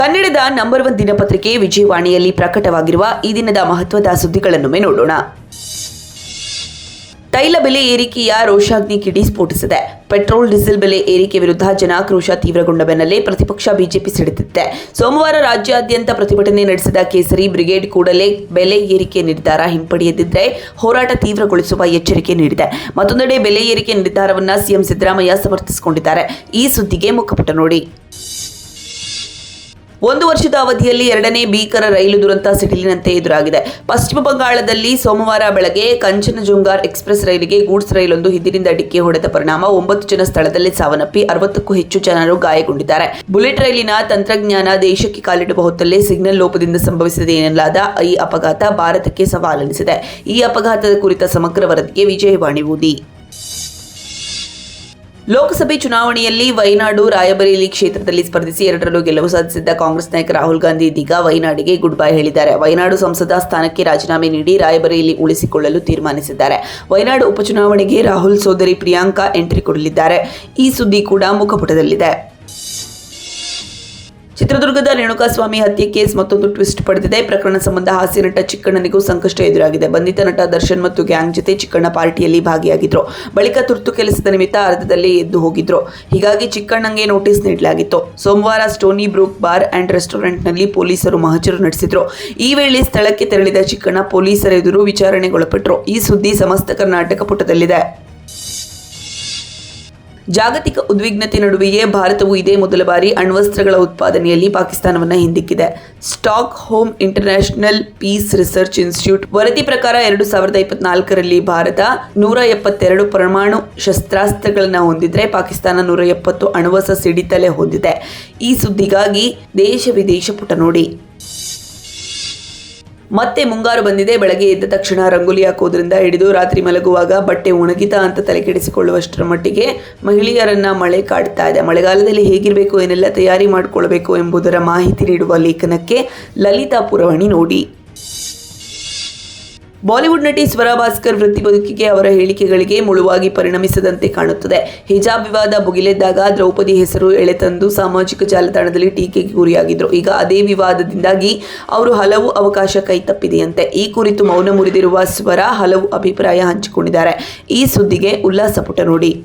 ಕನ್ನಡದ number one ದಿನಪತ್ರಿಕೆ ವಿಜಯವಾಣಿಯಲ್ಲಿ ಪ್ರಕಟವಾಗಿರುವ ಈ ದಿನದ ಮಹತ್ವದ ಸುದ್ದಿಗಳನ್ನೊಮ್ಮೆ ನೋಡೋಣ. ತೈಲ ಬೆಲೆ ಏರಿಕೆಯ ರೋಷಾಗ್ನಿ ಕಿಡಿ ಸ್ಫೋಟಿಸಿದೆ. ಪೆಟ್ರೋಲ್, ಡೀಸೆಲ್ ಬೆಲೆ ಏರಿಕೆ ವಿರುದ್ಧ ಜನಾಕ್ರೋಶ ತೀವ್ರಗೊಂಡ ಬೆನ್ನಲ್ಲೇ ಪ್ರತಿಪಕ್ಷ ಬಿಜೆಪಿ ಸಿಡಿದಿದೆ ಸೋಮವಾರ ರಾಜ್ಯಾದ್ಯಂತ ಪ್ರತಿಭಟನೆ ನಡೆಸಿದ ಕೇಸರಿ ಬ್ರಿಗೇಡ್ ಕೂಡಲೇ ಬೆಲೆ ಏರಿಕೆ ನಿರ್ಧಾರ ಹಿಂಪಡೆಯದಿದ್ದರೆ ಹೋರಾಟ ತೀವ್ರಗೊಳಿಸುವ ಎಚ್ಚರಿಕೆ ನೀಡಿದೆ. ಮತ್ತೊಂದೆಡೆ ಬೆಲೆ ಏರಿಕೆ ನಿರ್ಧಾರವನ್ನು ಸಿಎಂ ಸಿದ್ದರಾಮಯ್ಯ ಸಮರ್ಥಿಸಿಕೊಂಡಿದ್ದಾರೆ. ಈ ಸುದ್ದಿಗೆ ಮುಖಪುಟ ನೋಡಿ. ಒಂದು ವರ್ಷದ ಅವಧಿಯಲ್ಲಿ ಎರಡನೇ ಭೀಕರ ರೈಲು ದುರಂತ ಸಿಡಿಲಿನಂತೆ ಎದುರಾಗಿದೆ. ಪಶ್ಚಿಮ ಬಂಗಾಳದಲ್ಲಿ ಸೋಮವಾರ ಬೆಳಗ್ಗೆ ಕಂಚನಜುಂಗಾರ್ ಎಕ್ಸ್ಪ್ರೆಸ್ ರೈಲಿಗೆ ಗೂಡ್ಸ್ ರೈಲೊಂದು ಹಿಂದಿನಿಂದ ಡಿಕ್ಕಿ ಹೊಡೆದ ಪರಿಣಾಮ ಒಂಬತ್ತು ಜನ ಸ್ಥಳದಲ್ಲಿ ಸಾವನ್ನಪ್ಪಿ ಅರವತ್ತಕ್ಕೂ ಹೆಚ್ಚು ಜನರು ಗಾಯಗೊಂಡಿದ್ದಾರೆ. ಬುಲೆಟ್ ರೈಲಿನ ತಂತ್ರಜ್ಞಾನ ದೇಶಕ್ಕೆ ಕಾಲಿಡುವ ಹೊತ್ತಲ್ಲೇ ಸಿಗ್ನಲ್ ಲೋಪದಿಂದ ಸಂಭವಿಸಿದೆ ಎನ್ನಲಾದ ಈ ಅಪಘಾತ ಭಾರತಕ್ಕೆ ಸವಾಲೆನಿಸಿದೆ. ಈ ಅಪಘಾತದ ಕುರಿತ ಸಮಗ್ರ ವರದಿಗೆ ವಿಜಯವಾಣಿ ಓದಿ ಲೋಕಸಭೆ ಚುನಾವಣೆಯಲ್ಲಿ ವೈನಾಡು, ರಾಯಬರೇಲಿ ಕ್ಷೇತ್ರದಲ್ಲಿ ಸ್ಪರ್ಧಿಸಿ ಎರಡರಲ್ಲೂ ಗೆಲುವು ಸಾಧಿಸಿದ್ದ ಕಾಂಗ್ರೆಸ್ ನಾಯಕ ರಾಹುಲ್ ಗಾಂಧಿ ಇದೀಗ ವೈನಾಡಿಗೆ ಗುಡ್ ಬೈ ಹೇಳಿದ್ದಾರೆ. ವೈನಾಡು ಸಂಸದ ಸ್ಥಾನಕ್ಕೆ ರಾಜೀನಾಮೆ ನೀಡಿ ರಾಯಬರೇಲಿ ಉಳಿಸಿಕೊಳ್ಳಲು ತೀರ್ಮಾನಿಸಿದ್ದಾರೆ. ವಯನಾಡು ಉಪಚುನಾವಣೆಗೆ ರಾಹುಲ್ ಸೋದರಿ ಪ್ರಿಯಾಂಕಾ ಎಂಟ್ರಿ ಕೊಡಲಿದ್ದಾರೆ. ಈ ಸುದ್ದಿ ಕೂಡ ಮುಖಪುಟದಲ್ಲಿದೆ. ಚಿತ್ರದುರ್ಗದ ರೇಣುಕಾಸ್ವಾಮಿ ಹತ್ಯೆ ಕೇಸ್ ಮತ್ತೊಂದು ಟ್ವಿಸ್ಟ್ ಪಡೆದಿದೆ. ಪ್ರಕರಣ ಸಂಬಂಧ ಹಾಸ್ಯ ನಟ ಚಿಕ್ಕಣ್ಣನಿಗೂ ಸಂಕಷ್ಟ ಎದುರಾಗಿದೆ. ಬಂಧಿತ ನಟ ದರ್ಶನ್ ಮತ್ತು ಗ್ಯಾಂಗ್ ಜೊತೆ ಚಿಕ್ಕಣ್ಣ ಪಾರ್ಟಿಯಲ್ಲಿ ಭಾಗಿಯಾಗಿದ್ರು. ಬಳಿಕ ತುರ್ತು ಕೆಲಸದ ನಿಮಿತ್ತ ಅರ್ಧದಲ್ಲಿ ಎದ್ದು ಹೋಗಿದ್ರು. ಹೀಗಾಗಿ ಚಿಕ್ಕಣ್ಣಂಗೆ ನೋಟಿಸ್ ನೀಡಲಾಗಿತ್ತು. ಸೋಮವಾರ ಸ್ಟೋನಿ ಬ್ರೂಕ್ ಬಾರ್ ಅಂಡ್ ರೆಸ್ಟೋರೆಂಟ್ನಲ್ಲಿ ಪೊಲೀಸರು ಮಹಜರು ನಡೆಸಿದ್ರು. ಈ ವೇಳೆ ಸ್ಥಳಕ್ಕೆ ತೆರಳಿದ ಚಿಕ್ಕಣ್ಣ ಪೊಲೀಸರ ಎದುರು ವಿಚಾರಣೆಗೊಳಪಟ್ಟರು. ಈ ಸುದ್ದಿ ಸಮಸ್ತ ಕರ್ನಾಟಕ ಪುಟದಲ್ಲಿದೆ. ಜಾಗತಿಕ ಉದ್ವಿಗ್ನತೆ ನಡುವೆಯೇ ಭಾರತವು ಇದೇ ಮೊದಲ ಬಾರಿ ಅಣ್ವಸ್ತ್ರಗಳ ಉತ್ಪಾದನೆಯಲ್ಲಿ ಪಾಕಿಸ್ತಾನವನ್ನು ಹಿಂದಿಕ್ಕಿದೆ. Stockholm international peace research institute ವರದಿ ಪ್ರಕಾರ ಎರಡು ಸಾವಿರದ ಇಪ್ಪತ್ನಾಲ್ಕರಲ್ಲಿ ಭಾರತ ನೂರ ಎಪ್ಪತ್ತೆರಡು ಪರಮಾಣು ಶಸ್ತ್ರಾಸ್ತ್ರಗಳನ್ನು ಹೊಂದಿದ್ರೆ ಪಾಕಿಸ್ತಾನ ನೂರ ಎಪ್ಪತ್ತು ಅಣ್ವಸ ಸಿಡಿತಲೆ ಹೊಂದಿದೆ. ಈ ಸುದ್ದಿಗಾಗಿ ದೇಶ ವಿದೇಶ ಪುಟ ನೋಡಿ. ಮತ್ತೆ ಮುಂಗಾರು ಬಂದಿದೆ. ಬೆಳಗ್ಗೆ ಎದ್ದ ತಕ್ಷಣ ರಂಗೋಲಿ ಹಾಕೋದ್ರಿಂದ ಹಿಡಿದು ರಾತ್ರಿ ಮಲಗುವಾಗ ಬಟ್ಟೆ ಒಣಗಿತ ಅಂತ ತಲೆಕೆಡಿಸಿಕೊಳ್ಳುವಷ್ಟರ ಮಟ್ಟಿಗೆ ಮಹಿಳೆಯರನ್ನ ಮಳೆ ಕಾಡ್ತಾ ಇದೆ. ಮಳೆಗಾಲದಲ್ಲಿ ಹೇಗಿರಬೇಕು, ಏನೆಲ್ಲ ತಯಾರಿ ಮಾಡಿಕೊಳ್ಬೇಕು ಎಂಬುದರ ಮಾಹಿತಿ ನೀಡುವ ಲೇಖನಕ್ಕೆ ಲಲಿತಾ ಪುರವಣಿ ನೋಡಿ. ಬಾಲಿವುಡ್ ನಟಿ ಸ್ವರ ಭಾಸ್ಕರ್ ವೃತ್ತಿ ಬದುಕಿಗೆ ಅವರ ಹೇಳಿಕೆಗಳಿಗೆ ಮುಳುವಾಗಿ ಪರಿಣಮಿಸದಂತೆ ಕಾಣುತ್ತದೆ. ಹಿಜಾಬ್ ವಿವಾದ ಭುಗಿಲೆದ್ದಾಗ ದ್ರೌಪದಿ ಹೆಸರು ಎಳೆತಂದು ಸಾಮಾಜಿಕ ಜಾಲತಾಣದಲ್ಲಿ ಟೀಕೆಗೆ ಗುರಿಯಾಗಿದ್ರು. ಈಗ ಅದೇ ವಿವಾದದಿಂದಾಗಿ ಅವರು ಹಲವು ಅವಕಾಶ ಕೈತಪ್ಪಿದೆಯಂತೆ. ಈ ಕುರಿತು ಮೌನ ಮುರಿದಿರುವ ಸ್ವರ ಹಲವು ಅಭಿಪ್ರಾಯ ಹಂಚಿಕೊಂಡಿದ್ದಾರೆ. ಈ ಸುದ್ದಿಗೆ ಉಲ್ಲಾಸ ಪುಟ ನೋಡಿ.